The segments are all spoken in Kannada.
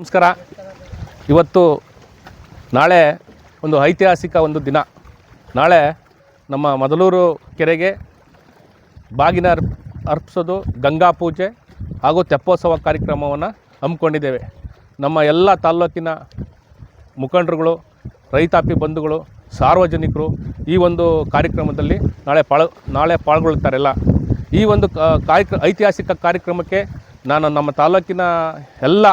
ನಮಸ್ಕಾರ. ಇವತ್ತು ನಾಳೆ ಒಂದು ಐತಿಹಾಸಿಕ ಒಂದು ದಿನ. ನಾಳೆ ನಮ್ಮ ಮೊದಲೂರು ಕೆರೆಗೆ ಬಾಗಿನ ಅರ್ಪ್, ಅರ್ಪಿಸೋದು ಗಂಗಾ ಪೂಜೆ ಹಾಗೂ ತೆಪ್ಪೋತ್ಸವ ಕಾರ್ಯಕ್ರಮವನ್ನು ಹಮ್ಮಿಕೊಂಡಿದ್ದೇವೆ. ನಮ್ಮ ಎಲ್ಲ ತಾಲ್ಲೂಕಿನ ಮುಖಂಡರುಗಳು, ರೈತಾಪಿ ಬಂಧುಗಳು, ಸಾರ್ವಜನಿಕರು ಈ ಒಂದು ಕಾರ್ಯಕ್ರಮದಲ್ಲಿ ನಾಳೆ ಪಾಳ, ನಾಳೆ ಪಾಲ್ಗೊಳ್ತಾರೆಲ್ಲ ಈ ಒಂದು ಕಾರ್ಯಕ್ರ, ಐತಿಹಾಸಿಕ ಕಾರ್ಯಕ್ರಮಕ್ಕೆ ನಾನು ನಮ್ಮ ತಾಲೂಕಿನ ಎಲ್ಲ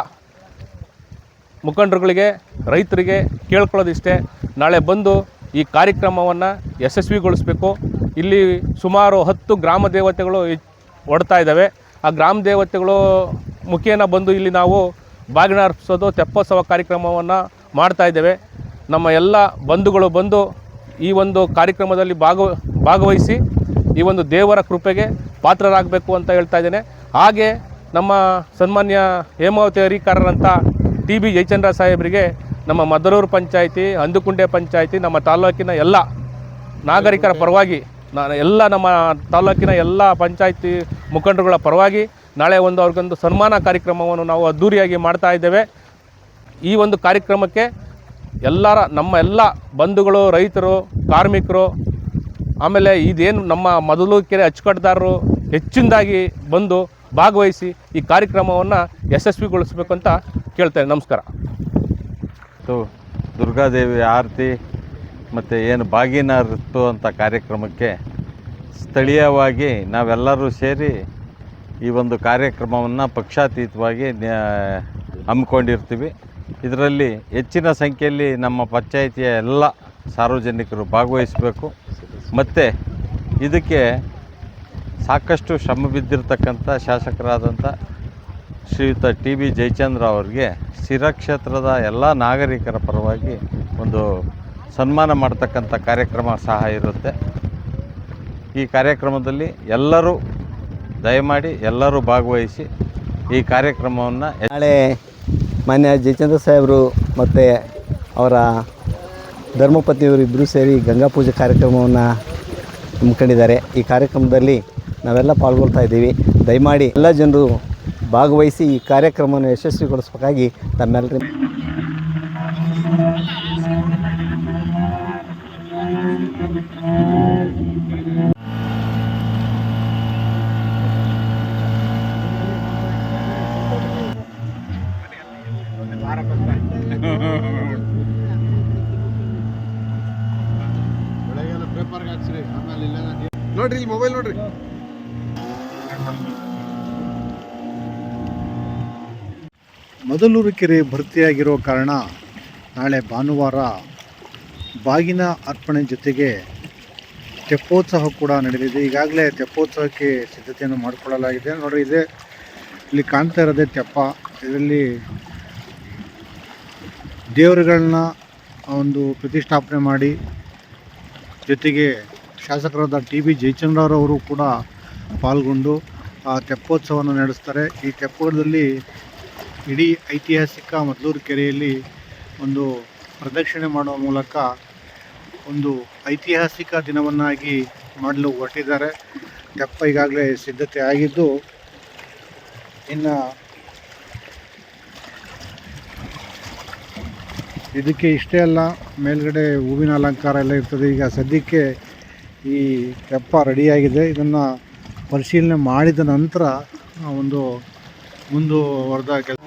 ಮುಖಂಡರುಗಳಿಗೆ, ರೈತರಿಗೆ ಕೇಳ್ಕೊಳ್ಳೋದಿಷ್ಟೇ. ನಾಳೆ ಬಂದು ಈ ಕಾರ್ಯಕ್ರಮವನ್ನು ಯಶಸ್ವಿಗೊಳಿಸಬೇಕು. ಇಲ್ಲಿ ಸುಮಾರು ಹತ್ತು ಗ್ರಾಮ ದೇವತೆಗಳು ಒಡ್ತಾ ಇದ್ದಾವೆ. ಆ ಗ್ರಾಮ ದೇವತೆಗಳು ಮುಖೇನ ಬಂದು ಇಲ್ಲಿ ನಾವು ಬಾಗಿನ ಅರ್ಪಿಸೋದು, ತೆಪ್ಪೋತ್ಸವ ಕಾರ್ಯಕ್ರಮವನ್ನು ಮಾಡ್ತಾ ಇದ್ದೇವೆ. ನಮ್ಮ ಎಲ್ಲ ಬಂಧುಗಳು ಬಂದು ಈ ಒಂದು ಕಾರ್ಯಕ್ರಮದಲ್ಲಿ ಭಾಗವ, ಭಾಗವಹಿಸಿ ಈ ಒಂದು ದೇವರ ಕೃಪೆಗೆ ಪಾತ್ರರಾಗಬೇಕು ಅಂತ ಹೇಳ್ತಾ ಇದ್ದೇನೆ. ಹಾಗೆ ನಮ್ಮ ಸನ್ಮಾನ್ಯ ಹೇಮಾವತಿ ಹರಿಕಾರರಂಥ ಟಿ ಬಿ ಜಯಚಂದ್ರ ಸಾಹೇಬರಿಗೆ ನಮ್ಮ ಮದರೂರು ಪಂಚಾಯಿತಿ ಅಂದುಕುಂಡೆ ಪಂಚಾಯಿತಿ, ನಮ್ಮ ತಾಲ್ಲೂಕಿನ ಎಲ್ಲ ನಾಗರಿಕರ ಪರವಾಗಿ ನಾನು ಎಲ್ಲ ನಮ್ಮ ತಾಲೂಕಿನ ಎಲ್ಲ ಪಂಚಾಯಿತಿ ಮುಖಂಡರುಗಳ ಪರವಾಗಿ ನಾಳೆ ಒಂದು ಅವ್ರಿಗೊಂದು ಸನ್ಮಾನ ಕಾರ್ಯಕ್ರಮವನ್ನು ನಾವು ಅದ್ಧೂರಿಯಾಗಿ ಮಾಡ್ತಾ ಇದ್ದೇವೆ. ಈ ಒಂದು ಕಾರ್ಯಕ್ರಮಕ್ಕೆ ಎಲ್ಲರ, ನಮ್ಮ ಎಲ್ಲ ಬಂಧುಗಳು, ರೈತರು, ಕಾರ್ಮಿಕರು, ಆಮೇಲೆ ಇದೇನು ನಮ್ಮ ಮೊದಲು ಕೆರೆ ಅಚ್ಚುಕಟ್ಟುದಾರರು ಹೆಚ್ಚಿನದಾಗಿ ಬಂದು ಭಾಗವಹಿಸಿ ಈ ಕಾರ್ಯಕ್ರಮವನ್ನು ಯಶಸ್ವಿಗೊಳಿಸಬೇಕು ಅಂತ ಕೇಳ್ತೇನೆ. ನಮಸ್ಕಾರ. ಸೋ, ದುರ್ಗಾದೇವಿ ಆರತಿ ಮತ್ತು ಏನು ಬಾಗಿನ ಅಂತ ಕಾರ್ಯಕ್ರಮಕ್ಕೆ ಸ್ಥಳೀಯವಾಗಿ ನಾವೆಲ್ಲರೂ ಸೇರಿ ಈ ಒಂದು ಕಾರ್ಯಕ್ರಮವನ್ನು ಪಕ್ಷಾತೀತವಾಗಿ ಹಮ್ಮಿಕೊಂಡಿರ್ತೀವಿ. ಇದರಲ್ಲಿ ಹೆಚ್ಚಿನ ಸಂಖ್ಯೆಯಲ್ಲಿ ನಮ್ಮ ಪಂಚಾಯಿತಿಯ ಎಲ್ಲ ಸಾರ್ವಜನಿಕರು ಭಾಗವಹಿಸಬೇಕು. ಮತ್ತು ಇದಕ್ಕೆ ಸಾಕಷ್ಟು ಶ್ರಮ ಬಿದ್ದಿರತಕ್ಕಂಥ ಶಾಸಕರಾದಂಥ ಶ್ರೀಯುತ ಟಿ ಬಿ ಜಯಚಂದ್ರ ಅವರಿಗೆ ಶಿರಕ್ಷೇತ್ರದ ಎಲ್ಲ ನಾಗರಿಕರ ಪರವಾಗಿ ಒಂದು ಸನ್ಮಾನ ಮಾಡ್ತಕ್ಕಂಥ ಕಾರ್ಯಕ್ರಮ ಸಹ ಇರುತ್ತೆ. ಈ ಕಾರ್ಯಕ್ರಮದಲ್ಲಿ ಎಲ್ಲರೂ ದಯಮಾಡಿ ಎಲ್ಲರೂ ಭಾಗವಹಿಸಿ ಈ ಕಾರ್ಯಕ್ರಮವನ್ನು ನಾಳೆ ಮಾನ್ಯ ಜಯಚಂದ್ರ ಸಾಹೇಬರು ಮತ್ತು ಅವರ ಧರ್ಮಪತ್ನಿಯವರು ಇಬ್ಬರೂ ಸೇರಿ ಗಂಗಾ ಪೂಜೆ ಕಾರ್ಯಕ್ರಮವನ್ನು ಹಮ್ಮಿಕೊಂಡಿದ್ದಾರೆ. ಈ ಕಾರ್ಯಕ್ರಮದಲ್ಲಿ ನಾವೆಲ್ಲ ಪಾಲ್ಗೊಳ್ತಾ ಇದ್ದೀವಿ. ದಯಮಾಡಿ ಎಲ್ಲ ಜನರು ಭಾಗವಹಿಸಿ ಈ ಕಾರ್ಯಕ್ರಮವನ್ನು ಯಶಸ್ವಿಗೊಳಿಸಬೇಕಾಗಿ ತಮ್ಮೆಲ್ಲರಿಗೂ ನೋಡ್ರಿ, ಇಲ್ಲಿ ಮೊಬೈಲ್ ನೋಡ್ರಿ. ಮೊದಲೂರು ಕೆರೆ ಭರ್ತಿಯಾಗಿರೋ ಕಾರಣ ನಾಳೆ ಭಾನುವಾರ ಬಾಗಿನ ಅರ್ಪಣೆ ಜೊತೆಗೆ ತೆಪ್ಪೋತ್ಸವ ಕೂಡ ನಡೆದಿದೆ. ಈಗಾಗಲೇ ತೆಪ್ಪೋತ್ಸವಕ್ಕೆ ಸಿದ್ಧತೆಯನ್ನು ಮಾಡಿಕೊಳ್ಳಲಾಗಿದೆ. ನೋಡಿ ಇದೆ ಇಲ್ಲಿ ಕಾಣ್ತಾ ಇರೋದೇ ತೆಪ್ಪ. ಇದರಲ್ಲಿ ದೇವರುಗಳನ್ನ ಒಂದು ಪ್ರತಿಷ್ಠಾಪನೆ ಮಾಡಿ ಜೊತೆಗೆ ಶಾಸಕರಾದ ಟಿ ಬಿ ಜಯಚಂದ್ರರವರು ಕೂಡ ಪಾಲ್ಗೊಂಡು ಆ ತೆಪ್ಪೋತ್ಸವವನ್ನು ನಡೆಸ್ತಾರೆ. ಈ ತೆಪ್ಪೋದಲ್ಲಿ ಇಡೀ ಐತಿಹಾಸಿಕ ಮದ್ದೂರು ಕೆರೆಯಲ್ಲಿ ಒಂದು ಪ್ರದಕ್ಷಿಣೆ ಮಾಡುವ ಮೂಲಕ ಒಂದು ಐತಿಹಾಸಿಕ ದಿನವನ್ನಾಗಿ ಮಾಡಲು ಹೊರಟಿದ್ದಾರೆ. ತೆಪ್ಪ ಈಗಾಗಲೇ ಸಿದ್ಧತೆ ಆಗಿದ್ದು, ಇನ್ನು ಇದಕ್ಕೆ ಇಷ್ಟೇ ಅಲ್ಲ, ಮೇಲ್ಗಡೆ ಹೂವಿನ ಅಲಂಕಾರ ಎಲ್ಲ ಇರ್ತದೆ. ಈಗ ಸದ್ಯಕ್ಕೆ ಈ ತೆಪ್ಪ ರೆಡಿಯಾಗಿದೆ ಇದನ್ನು ಪರಿಶೀಲನೆ ಮಾಡಿದ ನಂತರ ಒಂದು ಮುಂದುವರೆದ ಕೆಲ